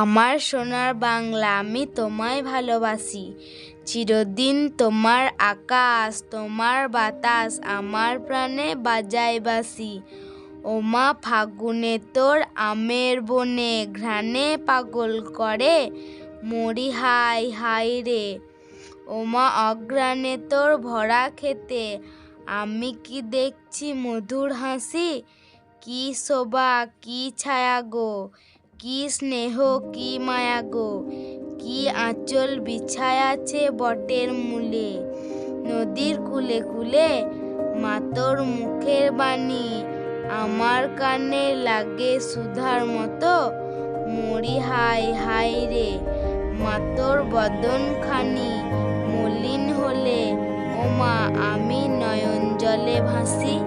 আমার সোনার বাংলা আমি তোমায় ভালোবাসি। চিরদিন তোমার আকাশ, তোমার বাতাস আমার প্রাণে বাজায় বাসি। ওমা ফাগুনে তোর আমের বনে ঘ্রাণে পাগল করে, মরি হাই হাই রে। ওমা অগ্রাণে তোর ভরা খেতে আমি কি দেখছি মধুর হাসি? কি শোভা, কি ছায়া গো? কি স্নেহ, কি মায়া গো। কি আঁচল বিছায় আছে বটের মূলে। নদীর কুলে কূলে মাতর মুখের বাণী। আমার কানে লাগে সুধার মতো। মরি হাই হাই রে মা তোর বদন খানি মলিন হলে, ওমা আমি নয়ন জলে ভাসি।